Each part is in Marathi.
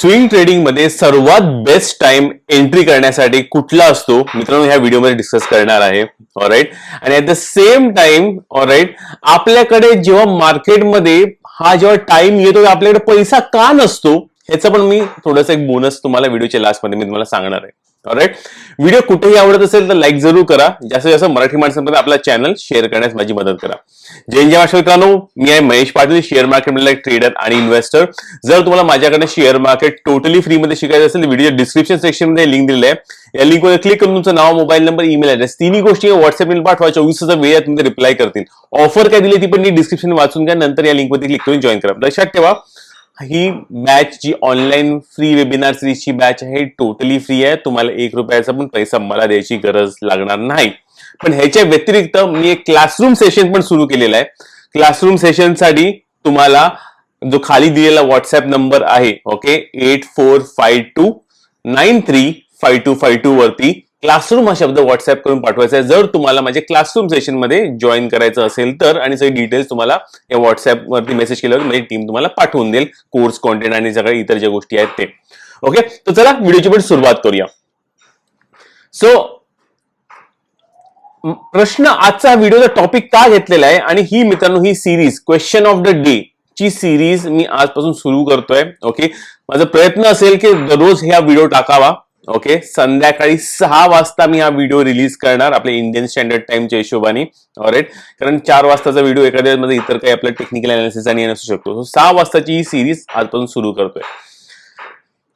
स्विंग ट्रेडिंगमध्ये सर्वात बेस्ट टाइम एंट्री करण्यासाठी कुठला असतो? मित्रांनो ह्या व्हिडिओमध्ये डिस्कस करणार आहे. ऑराईट आणि at the same time alright आपल्याकडे जेव्हा मार्केटमध्ये हा जेव्हा टाइम येतो आपल्याकडे पैसा का नसतो? ह्याचं पण मी थोडंसं एक बोनस तुम्हाला व्हिडिओच्या लास्टमध्ये मी तुम्हाला सांगणार आहे. राईट व्हिडिओ कुठेही आवडत असेल तर लाईक जरूर करा. जास्तीत जास्त मराठी माणसांमध्ये आपला चॅनल शेअर करण्यास माझी मदत करा. जय जय महाराष्ट्र मित्रांनो. मी आहे महेश पाटील शेअर मार्केटमधला ट्रेडर आणि इन्व्हेस्टर जर तुम्हाला माझ्याकडे शेअर मार्केट टोटली फ्री मध्ये शिकायचं असेल तर व्हिडिओ डिस्क्रिप्शन सेक्शनमध्ये लिंक दिलेलं आहे. या लिंकवर क्लिक करून तुमचं नाव मोबाईल नंबर ईमेल ऍड्रेस तिन्ही गोष्टी व्हॉट्सअपला पाठवा. चोवीस वेळ तुमचे रिप्लाय करतील. ऑफर काय दिली ती पण मी डिस्क्रिप्शन वाचून घ्या. नंतर या लिंकवरती क्लिक करून जॉईन करा. लक्षात ठेवा. ही बॅच जी ऑनलाईन फ्री वेबिनार सिरीजची बॅच आहे टोटली फ्री आहे. तुम्हाला एक रुपयाचा पण पैसा मला द्यायची गरज लागणार नाही. पण ह्याच्या व्यतिरिक्त मी एक क्लासरूम सेशन पण सुरू केलेलं आहे. क्लासरूम सेशनसाठी तुम्हाला जो खाली दिलेला व्हॉट्सअप नंबर आहे okay eight four five two nine three five two five two वरती क्लासरूम हा शब्द व्हॉट्सअप करून पाठवायचा आहे. जर तुम्हाला माझ्या क्लासरूम सेशनमध्ये जॉईन करायचं असेल तर आणि सगळे डिटेल्स तुम्हाला या व्हॉट्सअप वरती मेसेज केल्यावर माझी टीम तुम्हाला पाठवून देईल. कोर्स कॉन्टेंट आणि सगळ्या इतर ज्या गोष्टी आहेत ते. ओके तर चला व्हिडिओची पण सुरुवात करूया. सो प्रश्न आजचा व्हिडिओचा टॉपिक का घेतलेला आहे? आणि ही मित्रांनो ही series question of the day ची सिरीज मी आजपासून सुरू करतोय. ओके माझा प्रयत्न असेल की दररोज हा व्हिडिओ टाकावा. ओके संध्याकाळी सहा वाजता मी हा व्हिडिओ रिलीज करणार आपल्या इंडियन स्टँडर्ड टाइमच्या हिशोबाने. ऑरेट कारण चार वाजताचा व्हिडिओ एखाद्या मध्ये इतर काही आपल्या टेक्निकल अनालिसिस आणि असू शकतो. सहा वाजताची ही सिरीज आजपासून सुरू करतोय.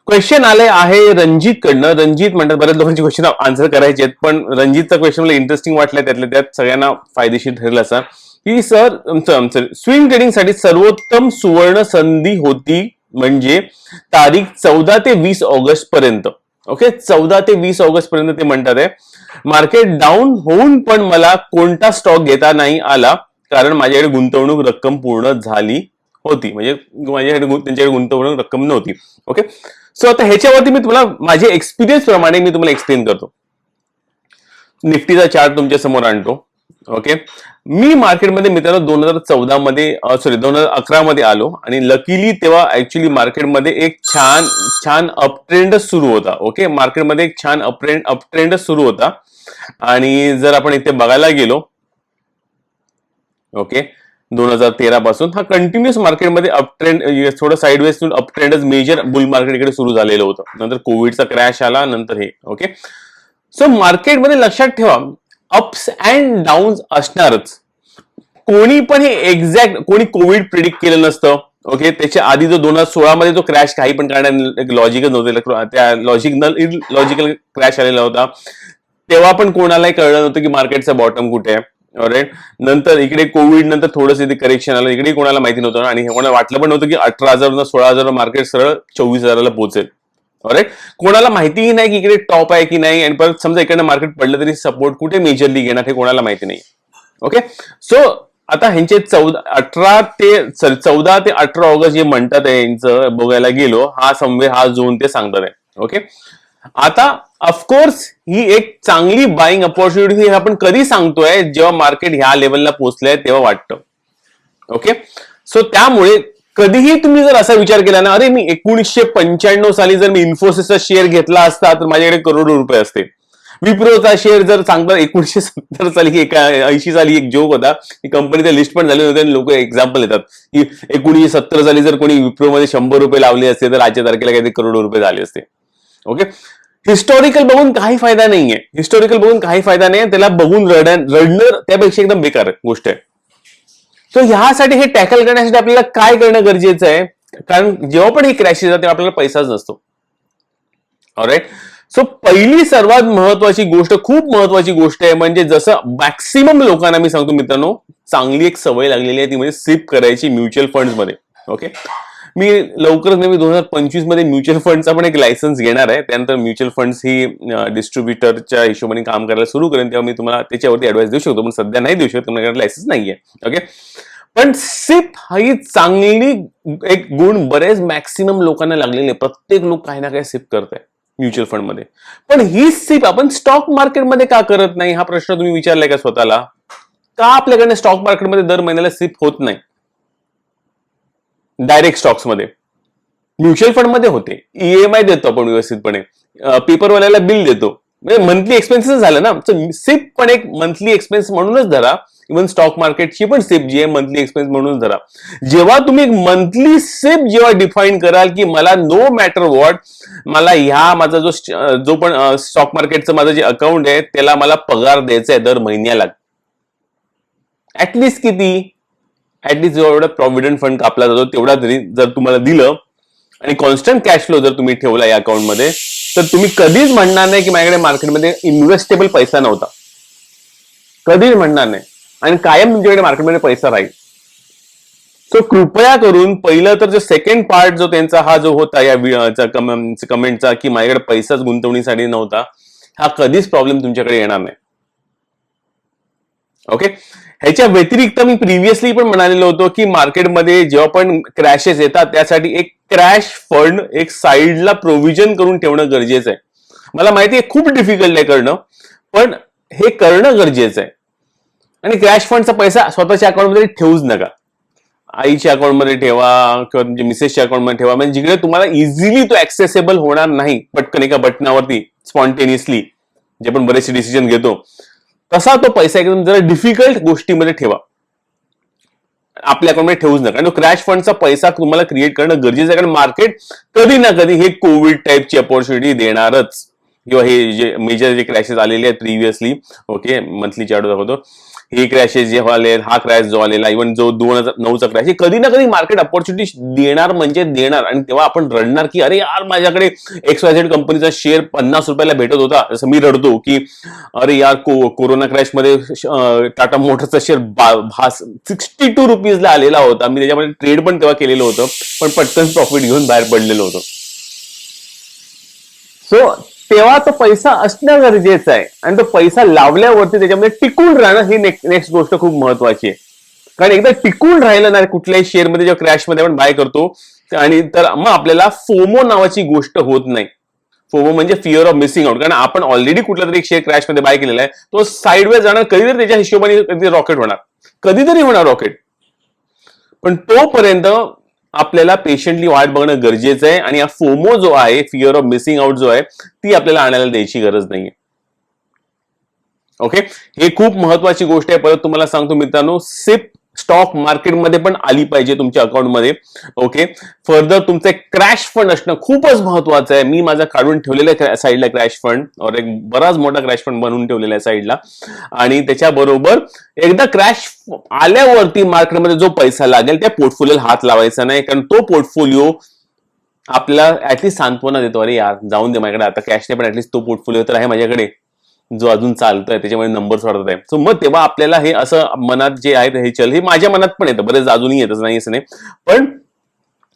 क्वेश्चन आले आहे रणजित कडनं रणजित म्हणतात बऱ्याच लोकांची क्वेश्चन आन्सर करायचे आहेत पण रणजितचा क्वेश्चन मला इंटरेस्टिंग वाटलं त्यातल्या त्यात. सगळ्यांना फायदेशीर ठरेल असा. की सर स्विंग ट्रेडिंगसाठी सर्वोत्तम सुवर्ण संधी होती म्हणजे तारीख चौदा ते वीस ऑगस्ट पर्यंत. ओके चौदा ते वीस ऑगस्ट पर्यंत ते म्हणतात आहे. मार्केट डाऊन होऊन पण मला कोणता स्टॉक घेता नाही आला. कारण माझ्याकडे गुंतवणूक रक्कम पूर्ण झाली होती. म्हणजे माझ्याकडे त्यांच्याकडे गुंतवणूक रक्कम नव्हती. ओके सो आता ह्याच्यावरती मी तुम्हाला माझे एक्सपिरियन्स प्रमाणे मी तुम्हाला एक्सप्लेन करतो. निफ्टीचा चार्ट तुमच्यासमोर आणतो. ओके मी मार्केटमध्ये मित्रांनो दोन हजार चौदा मध्ये सॉरी दोन हजार अकरा मध्ये आलो आणि लकीली तेव्हा ऍक्च्युली मार्केटमध्ये एक छान छान अपट्रेंड सुरू होता. ओके मार्केटमध्ये एक छान अपट्रेंड अपट्रेंड सुरू होता. आणि जर आपण इथे बघायला गेलो ओके दोन हजार तेरा पासून हा कंटिन्युअस मार्केटमध्ये अपट्रेंड थोडं साईडवेज अपट्रेंडच मेजर बुल मार्केट इकडे सुरू झालेलं होतं. नंतर कोविडचा क्रॅश आला नंतर हे. ओके सो मार्केटमध्ये लक्षात ठेवा अप्स अँड डाऊन्स असणारच. कोणी पण हे एक्झॅक्ट कोणी कोविड प्रिडिक्ट केलं नसतं ओके त्याच्या आधी जो दोन हजार सोळा मध्ये जो क्रॅश काही पण करण्यात लॉजिकच नव्हते त्या लॉजिक लॉजिकल क्रॅश आलेला होता. तेव्हा पण कोणालाही कळलं नव्हतं की मार्केटचा बॉटम कुठे आहे. राईट नंतर इकडे कोविड नंतर थोडंसं इथे करेक्शन आलं इकडे कोणाला माहिती नव्हतं. आणि कोणाला वाटलं पण नव्हतं की अठरा हजार सोळा हजार मार्केट सरळ चोवीस हजाराला पोहोचेल. राईट कोणाला माहितीही नाही की इकडे टॉप आहे की नाही आणि परत समजा इकडे मार्केट पडलं तरी सपोर्ट कुठे मेजरली घेणार हे कोणाला माहिती नाही. ओके सो आता ह्यांचे चौदा अठरा ते चौदा ते अठरा ऑगस्ट जे म्हणतात यांचं बघायला गेलो हा समवे हा झोन ते सांगतात आहे. ओके आता ऑफकोर्स ही एक चांगली बाईंग अपॉर्च्युनिटी आपण कधी सांगतोय जेव्हा मार्केट ह्या लेवलला पोहोचलंय तेव्हा वाटतं. ओके सो त्यामुळे कधीही तुम्ही जर असा विचार केला ना अरे मी एकोणीसशे पंच्याण्णव साली जर मी इन्फोसिसचा शेअर घेतला असता तर माझ्याकडे करोडो रुपये असते विप्रोचा शेअर जर सांगता एकोणीशे सत्तर साली एका ऐंशी साली एक जोक होता. की लिस्ट पण झाले होती आणि लोक एक्झाम्पल येतात की एकोणीशे सत्तर साली जर कोणी विप्रोमध्ये शंभर रुपये लावले असते तर आजच्या तारखेला काहीतरी करोडो रुपये झाले असते. ओके हिस्टॉरिकल बघून काही फायदा नाहीये. हिस्टॉरिकल बघून काही फायदा नाही त्याला बघून रड रडणं त्यापेक्षा एकदम बेकार गोष्ट आहे. सो ह्यासाठी हे टॅकल करण्यासाठी आपल्याला काय करणं गरजेचं आहे? कारण जेव्हा पण हे क्रॅश येतात तेव्हा आपल्याला पैसाच नसतो. ऑलराईट सो पहिली सर्वात महत्वाची गोष्ट खूप महत्वाची गोष्ट आहे म्हणजे जसं मॅक्सिमम लोकांना मी सांगतो मित्रांनो चांगली एक सवय लागलेली आहे ती म्हणजे सिप करायची म्युच्युअल फंडमध्ये. ओके मी लवकरच मी दोन हजार पंचवीसमध्ये म्युच्युअल फंडचा पण एक लायसन्स घेणार आहे. त्यानंतर म्युच्युअल फंड्स ही डिस्ट्रीब्युटरच्या हिशोबाने काम करायला सुरू करेन तेव्हा मी तुम्हाला त्याच्यावरती ऍडवाइस देऊ शकतो. पण सध्या नाही देऊ शकतो माझ्याकडे लायसन्स नाहीये. ओके पण सिप ही चांगली एक गुण बरेच मॅक्सिमम लोकांना लागलेले आहे. प्रत्येक लोक काही ना काही सिप करत आहे म्युच्युअल फंडमध्ये पण ही सिप आपण स्टॉक मार्केटमध्ये का करत नाही? हा प्रश्न तुम्ही विचारलाय का स्वतःला? का आपल्याकडे स्टॉक मार्केटमध्ये दर महिन्याला सिप होत नाही? डायरेक्ट स्टॉक्समध्ये म्युच्युअल फंडमध्ये होते ईएमआय देतो आपण व्यवस्थितपणे. पेपरवाल्याला बिल देतो. म्हणजे मंथली एक्सपेन्सेस झालं ना. सिप पण एक मंथली एक्सपेन्स म्हणूनच धरा. इव्हन स्टॉक मार्केटची पण सिप जी आहे मंथली एक्सपेन्स म्हणून धरा. जेव्हा तुम्ही मंथली सिप जेव्हा डिफाईन कराल की मला नो मॅटर वॉट मला ह्या माझा जो जो पण स्टॉक मार्केटचं माझं जे अकाउंट आहे त्याला मला पगार द्यायचा आहे दर महिन्याला. ऍटलिस्ट किती? ऍटलिस्ट जेवढा प्रॉव्हिडंट फंड कापला जातो तेवढा तरी जर तुम्हाला दिलं आणि कॉन्स्टंट कॅश फ्लो जर तुम्ही ठेवला या अकाउंटमध्ये तर तुम्ही कधीच म्हणणार नाही की माझ्याकडे मार्केटमध्ये इन्व्हेस्टेबल पैसा नव्हता. कधीच म्हणणार नाही. आणि कायम तुमच्याकडे मार्केटमध्ये पैसा राहील. सो कृपया करून पहिलं तर जो सेकंड पार्ट जो त्यांचा हा जो होता या कमेंटचा की माझ्याकडे पैसाच गुंतवणीसाठी नव्हता हा कधीच प्रॉब्लेम तुमच्याकडे येणार नाही. ओके ह्याच्या व्यतिरिक्त मी प्रिव्हियसली पण म्हणालेलो होतो की मार्केटमध्ये जेव्हा पण क्रॅशेस येतात त्यासाठी एक क्रॅश फंड एक साईडला प्रोव्हिजन करून ठेवणं गरजेचं आहे. मला माहिती आहे खूप डिफिकल्ट आहे करणं पण हे करणं गरजेचं आहे. आणि क्रॅश फंडचा पैसा स्वतःच्या अकाउंटमध्ये ठेवूच नका. आईच्या अकाउंटमध्ये ठेवा किंवा तुमच्या मिसेसच्या अकाउंटमध्ये ठेवा. म्हणजे जिकडे तुम्हाला इझिली तो ऍक्सेसेबल होणार नाही पटकन एका बटनावरती स्पॉन्टेनियसली जे आपण बरेचसे डिसिजन घेतो. तसा तो पैसा एकदम जरा डिफिकल्ट गोष्टीमध्ये ठेवा. आपल्या अकाउंटमध्ये ठेवूच नका. आणि तो क्रॅश फंडचा पैसा तुम्हाला क्रिएट करणं गरजेचं आहे. कारण मार्केट कधी ना कधी हे कोविड टाईपची अपॉर्च्युनिटी देणारच. किंवा हे जे मेजर जे क्रॅशेस आलेले आहेत प्रिव्हियसली ओके मंथली चार्ट दाखवतो. हे क्रॅशेस जे आले हा क्रॅश जो आलेला इव्हन जो दोन हजार नऊचा क्रॅश कधी ना कधी मार्केट अपॉर्च्युनिटी देणार म्हणजे देणार. आणि तेव्हा आपण रडणार की अरे यार माझ्याकडे एक्स वाय झेड कंपनीचा शेअर पन्नास रुपयाला भेटत होता. जसं मी रडतो की अरे यार को कोरोना क्रॅशमध्ये टाटा मोटरचा शेअर सिक्स्टी टू रुपीजला आलेला होता. मी त्याच्यामध्ये ट्रेड पण तेव्हा केलेलं होतं पण पटकन प्रॉफिट घेऊन बाहेर पडलेलं होतं. सो तेव्हा तो पैसा असणं गरजेचं आहे. आणि तो पैसा लावल्यावरती त्याच्यामध्ये टिकून राहणं ही नेक्स्ट गोष्ट खूप महत्वाची आहे. कारण एकदा टिकून राहिलं ना कुठल्याही शेअरमध्ये जेव्हा क्रॅशमध्ये आपण बाय करतो आणि तर मग आपल्याला फोमो नावाची गोष्ट होत नाही. फोमो म्हणजे फिअर ऑफ मिसिंग आउट कारण आपण ऑलरेडी कुठला तरी एक शेअर क्रॅशमध्ये बाय केलेला आहे तो साईडवे जाणार कधीतरी त्याच्या हिशोबाने कधी रॉकेट होणार. कधीतरी होणार रॉकेट पण तोपर्यंत आपल्याला पेशंटली वाट बघणं गरजेचं आहे आणि हा फोमो जो आहे फिअर ऑफ मिसिंग आउट जो आहे ती आपल्याला आणायला द्यायची गरज नाहीये. ओके हे खूप महत्वाची गोष्ट आहे. परत तुम्हाला सांगतो मित्रांनो सिप स्टॉक मार्केटमध्ये पण आली पाहिजे तुमच्या अकाउंटमध्ये ओके फर्दर तुमचं क्रॅश फंड असणं खूपच महत्वाचं आहे. मी माझा काढून ठेवलेला आहे साईडला क्रॅश फंड और एक बराच मोठा क्रॅश फंड बनवून ठेवलेला आहे साईडला आणि त्याच्याबरोबर एकदा क्रॅश आल्यावरती मार्केटमध्ये जो पैसा लागेल त्या पोर्टफोलिओला हात लावायचा नाही. कारण तो पोर्टफोलिओ आपला ऍटलीस्ट सांत्वना देतो. अरे यार जाऊन दे माझ्याकडे. आता कॅश नाही पण ऍटलीस्ट तो पोर्टफोलिओ तर आहे माझ्याकडे. जो अजून चालतोय त्याच्यामध्ये नंबर्स वाढत आहे. सो मग तेव्हा आपल्याला हे असं मनात जे आहे हे चल हे माझ्या मनात पण येतं. बरेच अजूनही येतच नाही असं नाही. पण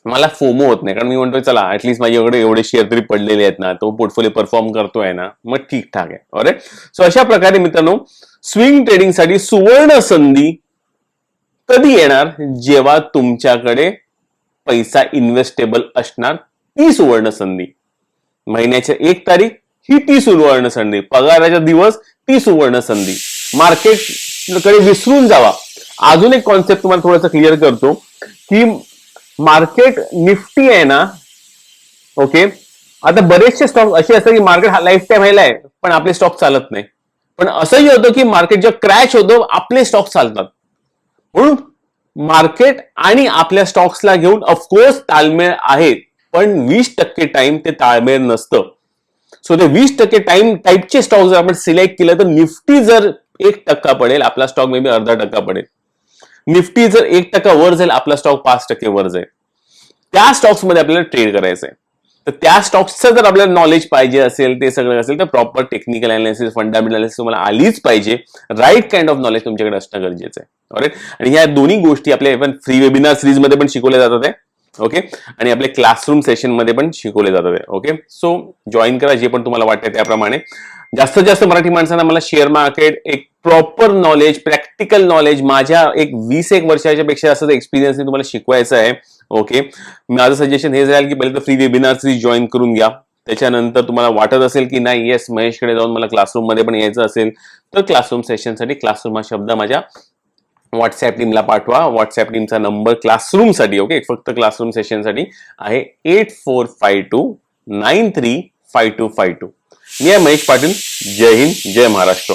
मला फोमो होत नाही. कारण मी म्हणतोय चला ऍटलीस्ट माझ्याकडे एवढे शेअर तरी पडलेले आहेत ना. तो पोर्टफोलिओ परफॉर्म करतोय ना. मग ठीकठाक आहे. अरे सो अशा प्रकारे मित्रांनो स्विंग ट्रेडिंगसाठी सुवर्ण संधी कधी येणार? जेव्हा तुमच्याकडे पैसा इन्व्हेस्टेबल असणार ती सुवर्ण संधी. महिन्याच्या एक तारीख ही ती सुवर्ण संधी पगाराचा दिवस ती सुवर्ण संधी मार्केटकडे विसरून जावा. अजून एक कॉन्सेप्ट तुम्हाला थोडंसं क्लिअर करतो की मार्केट निफ्टी आहे ना ओके आता बरेचसे स्टॉक असे असतात की मार्केट हा लाईफ टाईम व्हायला आहे पण आपले स्टॉक चालत नाही. पण असंही होतं की मार्केट जेव्हा क्रॅश होतो आपले स्टॉक चालतात. म्हणून मार्केट आणि आपल्या स्टॉक्सला घेऊन ऑफकोर्स ताळमेळ आहे. पण वीस टक्के टाइम ते ताळमेळ नसतं. सो ते वीस टक्के टाइम टाईपचे स्टॉक जर आपण सिलेक्ट केलं तर निफ्टी जर एक टक्का पडेल आपला स्टॉक मे बी अर्धा टक्का पडेल. निफ्टी जर एक टक्का वर जाईल आपला स्टॉक पाच टक्के वर जाईल. त्या स्टॉक्समध्ये आपल्याला ट्रेड करायचं आहे. तर त्या स्टॉक्सचं जर आपल्याला नॉलेज पाहिजे असेल ते सगळं असेल तर proper technical analysis fundamental analysis तुम्हाला आलीच पाहिजे. राईट काइंड ऑफ नॉलेज तुमच्याकडे असणं गरजेचं आहे. ऑरेट आणि ह्या दोन्ही गोष्टी आपल्या इव्हन फ्री वेबिनार सिरीजमध्ये पण शिकवल्या जातात आहे. ओके आणि आपले क्लासरूम सेशनमध्ये पण शिकवले जातात ओके सो जॉईन करा जे पण तुम्हाला वाटतं त्याप्रमाणे. जास्तीत जास्त मराठी माणसांना मला शेअर मार्केट एक प्रॉपर नॉलेज प्रॅक्टिकल नॉलेज माझ्या एक वीस एक वर्षाच्या पेक्षा जास्त एक्सपिरियन्स तुम्हाला शिकवायचं आहे. ओके माझं सजेशन हे राहील की पहिले तर फ्री वेबिनार जॉईन करून घ्या. त्याच्यानंतर तुम्हाला वाटत असेल की नाही येस महेशकडे जाऊन मला क्लासरूममध्ये पण यायचं असेल तर क्लासरूम सेशनसाठी क्लासरूम हा शब्द माझ्या व्हॉट्सॲप टीमला पाठवा. व्हॉट्सॲप टीमचा नंबर क्लासरूमसाठी ओके फक्त क्लासरूम सेशनसाठी आहे eight four five two nine three five two five two मी आहे महेश पाटील. जय हिंद जय महाराष्ट्र.